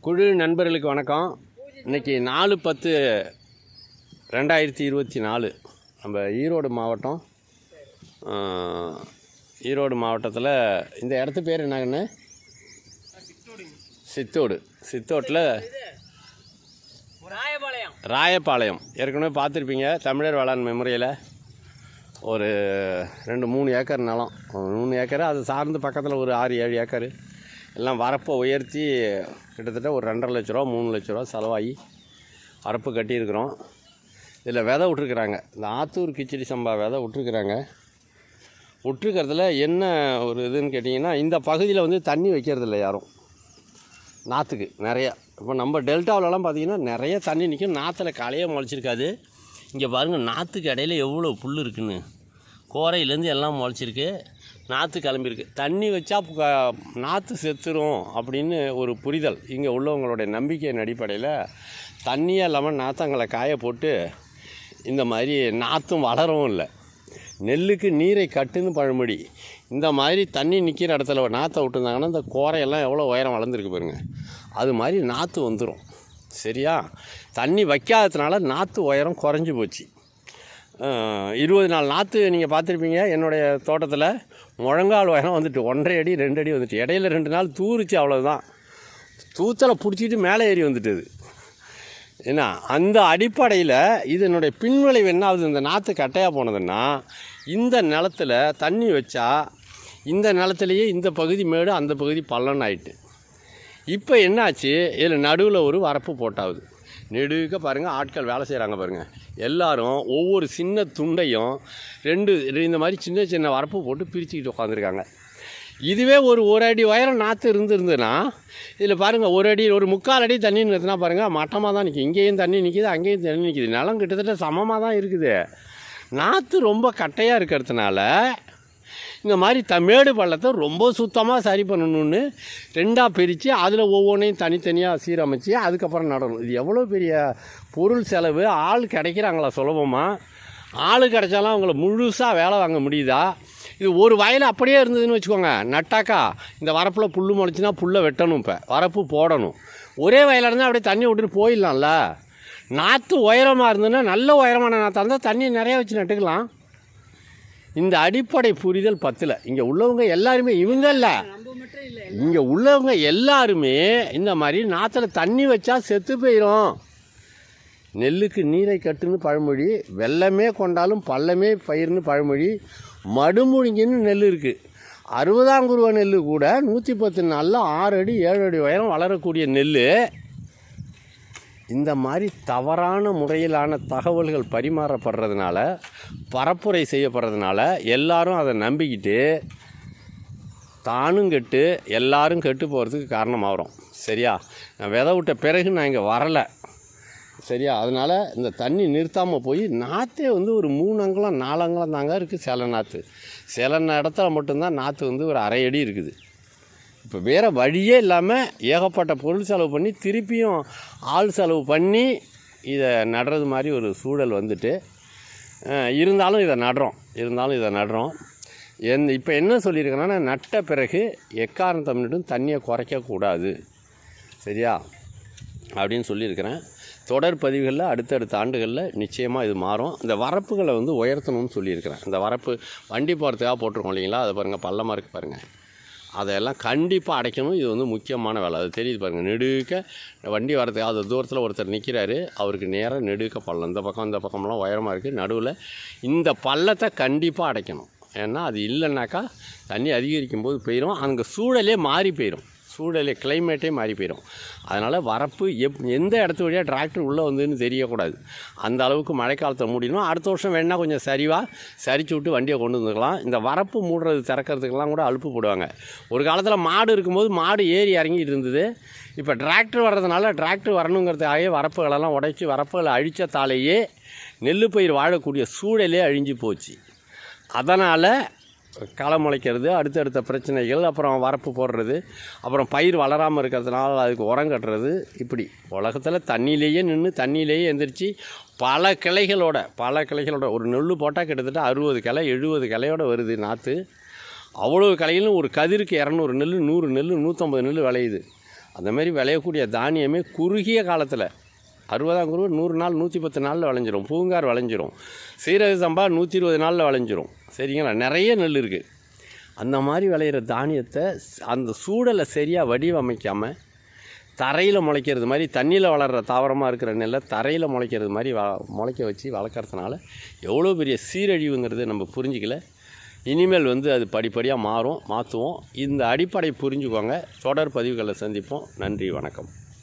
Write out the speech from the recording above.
குழு நண்பர்களுக்கு வணக்கம். இன்னைக்கு நாலு பத்து ரெண்டாயிரத்தி இருபத்தி நாலு. நம்ம ஈரோடு மாவட்டம் ஈரோடு மாவட்டத்தில் இந்த இடத்து பேர் என்னங்கண்ணே? சித்தோடு. சித்தோட்டில் ராயபாளையம். ஏற்கனவே பார்த்துருப்பீங்க தமிழர் வேளாண் மெமரியில். ஒரு ரெண்டு மூணு ஏக்கர் நிலம். மூணு ஏக்கர் அது சார்ந்து பக்கத்தில் ஒரு ஆறு ஏழு ஏக்கர். எல்லாம் வரப்பை உயர்த்தி கிட்டத்தட்ட ஒரு ரெண்டரை லட்ச ரூபா மூணு லட்ச ரூபா செலவாகி வரப்பு கட்டியிருக்கிறோம். இதில் விதை விட்ருக்குறாங்க இந்த ஆத்தூர் கிச்சடி சம்பா விதை விட்ருக்குறாங்க விட்டுருக்கிறதுல என்ன ஒரு இதுன்னு கேட்டிங்கன்னா இந்த பகுதியில் வந்து தண்ணி வைக்கிறதில்ல யாரும். நாற்றுக்கு நிறையா. இப்போ நம்ம டெல்டாவிலலாம் பார்த்தீங்கன்னா நிறைய தண்ணி நிற்கும். நாற்றில் களையே முளைச்சிருக்காது. இங்கே பாருங்கள் நாற்றுக்கு இடையில எவ்வளோ புல் இருக்குன்னு. கோரையிலேருந்து எல்லாம் முளைச்சிருக்கு. நாற்று கிளம்பியிருக்கு. தண்ணி வச்சா நாற்று செத்துரும் அப்படின்னு ஒரு புரிதல். இங்கே உள்ளவங்களுடைய நம்பிக்கையின் அடிப்படையில் தண்ணியே இல்லாமல் நாற்றங்களை காய போட்டு இந்த மாதிரி நாற்றும் வளரவும் இல்லை. நெல்லுக்கு நீரை கட்டுன்னு பழமொழி. இந்த மாதிரி தண்ணி நிற்கிற இடத்துல நாற்றை விட்டுருந்தாங்கன்னா இந்த கோரையெல்லாம் எவ்வளோ உயரம் வளர்ந்துருக்கு பாருங்க. அது மாதிரி நாற்று வந்துடும் சரியா? தண்ணி வைக்காததுனால நாற்று உயரம் குறைஞ்சி போச்சு. இருபது நாள் நாற்று நீங்கள் பார்த்துருப்பீங்க. என்னுடைய தோட்டத்தில் முழங்கால் உயரம் வந்துட்டு ஒன்றரை அடி ரெண்டு அடி வந்துட்டு. இடையில ரெண்டு நாள் தூரிச்சு அவ்வளோதான் தூத்தலை பிடிச்சிட்டு மேலே ஏறி வந்துட்டுது. என்ன அந்த அடிப்படையில் இது என்னுடைய பின்விளைவு என்ன ஆகுது இந்த நாற்று கட்டையாக போனதுன்னா இந்த நிலத்துல தண்ணி வச்சா இந்த நிலத்துலையே இந்த பகுதி மேடு அந்த பகுதி பள்ளம் ஆயிட்டு. இப்போ என்னாச்சு? இதில் நடுவில் ஒரு வரப்பு போட்டாகுது நெடுக்க பாருங்கள் ஆட்கள் வேலை செய்கிறாங்க பாருங்கள் எல்லாரும் ஒவ்வொரு சின்ன துண்டையும் ரெண்டு இந்த மாதிரி சின்ன சின்ன வரப்பு போட்டு பிரிச்சுக்கிட்டு உட்காந்துருக்காங்க இதுவே ஒரு ஒரு அடி உயரம் நாற்று இருந்திருந்ததுன்னா இதில் பாருங்கள் ஒரு அடி ஒரு முக்கால் அடி தண்ணி நிறுத்தினா பாருங்கள் மட்டமாக தான் நிற்கும் இங்கேயும் தண்ணி நிற்கிது அங்கேயும் தண்ணி நிற்கிது நிலம் கிட்டத்தட்ட சமமாக தான் இருக்குது. நாற்று ரொம்ப கட்டையாக இருக்கிறதுனால இந்த மாதிரி த மேடு பள்ளத்தை ரொம்ப சுத்தமாக சரி பண்ணணும்னு ரெண்டாக பிரித்து அதில் ஒவ்வொன்றையும் தனித்தனியாக சீரமைச்சு அதுக்கப்புறம் நடணும். இது எவ்வளோ பெரிய பொருள் செலவு? ஆள் கிடைக்கிறாங்களா சுலபமாக ஆள் கிடைச்சாலும் அவங்கள முழுசாக வேலை வாங்க முடியுதா? இது ஒரு வயல் அப்படியே இருந்ததுன்னு வச்சுக்கோங்க நட்டாக்கா இந்த வரப்பில் புல் முளைச்சின்னா புல்லை வெட்டணும் இப்போ. வரப்பு போடணும். ஒரே வயலாக இருந்தால் அப்படியே தண்ணி விட்டுட்டு போயிடலாம்ல. நாற்று உயரமாக இருந்ததுன்னா நல்ல உயரமான நாற்றாக இருந்தால் தண்ணி நிறையா வச்சு நட்டுக்கலாம். இந்த அடிப்படை புரிதல் பத்தில். இங்கே உள்ளவங்க எல்லாருமே இவங்க இல்லை இங்கே உள்ளவங்க எல்லாருமே இந்த மாதிரி நாற்றுல தண்ணி வச்சா செத்து போயிடும் நெல்லுக்கு நீரை கட்டுன்னு பழமொழி வெள்ளமே கொண்டாலும் பள்ளமே பயிர்னு பழமொழி மடுமுழுங்கின்னு நெல் இருக்குது அறுபதாங்குருவா நெல் கூட நூற்றி பத்து நாளில் ஆறு அடி ஏழு அடி உயரம் வளரக்கூடிய நெல் இந்த மாதிரி தவறான முறையிலான தகவல்கள் பரிமாறப்படுறதுனால பரப்புரை செய்யப்படுறதுனால எல்லாரும் அதை நம்பிக்கிட்டு தானும் கெட்டு எல்லாரும் கெட்டு போகிறதுக்கு காரணமாகிறோம். சரியா? நான் விதை விட்ட பிறகு நான் இங்கே வரலை. சரியா? அதனால் இந்த தண்ணி நிறுத்தாமல் போய் நாற்றே வந்து ஒரு மூணு அங்குலம் நாலு அங்குலம் தாங்க இருக்குது சில நாற்று சில இடத்துல மட்டும்தான் நாற்று வந்து ஒரு அரை அடி இருக்குது. இப்போ வேறு வழியே இல்லாமல் ஏகப்பட்ட பொருள் செலவு பண்ணி திருப்பியும் ஆள் செலவு பண்ணி இதை நடுறது மாதிரி ஒரு சூழல் வந்துட்டு இருந்தாலும் இதை நடுறோம். இருந்தாலும் இதை நடுறோம். எந் இப்போ என்ன சொல்லியிருக்கேன்னா நட்ட பிறகு எக்காரணம் தமிழ்ட்டும் தண்ணியை குறைக்கக்கூடாது சரியா? அப்படின்னு சொல்லியிருக்கிறேன். தொடர் பதிவுகளில் அடுத்தடுத்த ஆண்டுகளில் நிச்சயமாக இது மாறும். இந்த வரப்புகளை வந்து உயர்த்தணும்னு சொல்லியிருக்கிறேன். இந்த வரப்பு வண்டி போகிறதுக்காக போட்டிருக்கோம் இல்லைங்களா? அதை பாருங்கள் பள்ளமாக இருக்குது பாருங்கள் அதையெல்லாம் கண்டிப்பாக அடைக்கணும். இது வந்து முக்கியமான வேலை. அது தெரியுது பாருங்கள் நெடுக்க வண்டி வரதுக்கு அது தூரத்தில் ஒருத்தர் நிற்கிறாரு அவருக்கு நேராக நெடுக்க பள்ளம். இந்த பக்கம் இந்த பக்கம்லாம் உயரமாக இருக்குது நடுவில் இந்த பள்ளத்தை கண்டிப்பாக அடைக்கணும். ஏன்னா அது இல்லைன்னாக்கா தண்ணி அதிகரிக்கும் போது போயிடும் அங்கே சூழலே மாறி போயிடும் சூழலே கிளைமேட்டே மாறி போயிடும் அதனால் வரப்பு எப் எந்த இடத்து வழியாக டிராக்டர் உள்ளே வந்துன்னு தெரியக்கூடாது. அந்த அளவுக்கு மழைக்காலத்தை மூடிடணும். அடுத்த வருஷம் வேணால் கொஞ்சம் சரிவாக சரிச்சு விட்டு வண்டியை கொண்டு வந்துக்கலாம். இந்த வரப்பு மூடுறது திறக்கிறதுக்கெல்லாம் கூட அலுப்பு போடுவாங்க. ஒரு காலத்தில் மாடு இருக்கும்போது மாடு ஏறி இறங்கிட்டு இருந்தது. இப்போ டிராக்டர் வர்றதுனால டிராக்டர் வரணுங்கிறதுக்காகவே வரப்புகளெல்லாம் உடைச்சி வரப்புகளை அழிச்சத்தாலேயே நெல் பயிர் வாழக்கூடிய சூழலே அழிஞ்சு போச்சு. அதனால் களை முளைக்கிறது அடுத்தடுத்த பிரச்சனைகள் அப்புறம் வரப்பு போடுறது அப்புறம் பயிர் வளராமல் இருக்கிறதுனால அதுக்கு உரம் கட்டுறது இப்படி. உலகத்தில் தண்ணியிலேயே நின்று தண்ணியிலேயே எந்திரிச்சு பல கிளைகளோட பல கிளைகளோட ஒரு நெல் போட்டால் கிட்டத்தட்ட அறுபது கிளை எழுபது கிளையோட வருது நாற்று அவ்வளோ கிளையிலும் ஒரு கதிருக்கு இரநூறு நெல் நூறு நெல் நூற்றம்பது நெல் விளையுது. அந்த மாதிரி விளையக்கூடிய தானியமே குறுகிய காலத்தில் அறுபதாம் குருவு நூறு நாள் நூற்றி பத்து நாளில் விளைஞ்சிரும். பூங்கார் விளைஞ்சிரும். சீரக சம்பா நூற்றி இருபது நாளில் விளைஞ்சிரும். சரிங்களா? நிறைய நெல் இருக்குது அந்த மாதிரி விளையிற தானியத்தை அந்த சூழலை சரியாக வடிவமைக்காமல் தரையில் முளைக்கிறது மாதிரி தண்ணியில் வளர்கிற தாவரமாக இருக்கிற நெல்லை தரையில் முளைக்கிறது மாதிரி வ முளைக்க வச்சு வளர்க்குறதுனால எவ்வளோ பெரிய சீரழிவுங்கிறது நம்ம புரிஞ்சிக்கல. இனிமேல் வந்து அது படிப்படியாக மாறும் மாற்றுவோம் இந்த அடிப்படை புரிஞ்சுக்கோங்க. தொடர் பதிவுகளை சந்திப்போம். நன்றி வணக்கம்.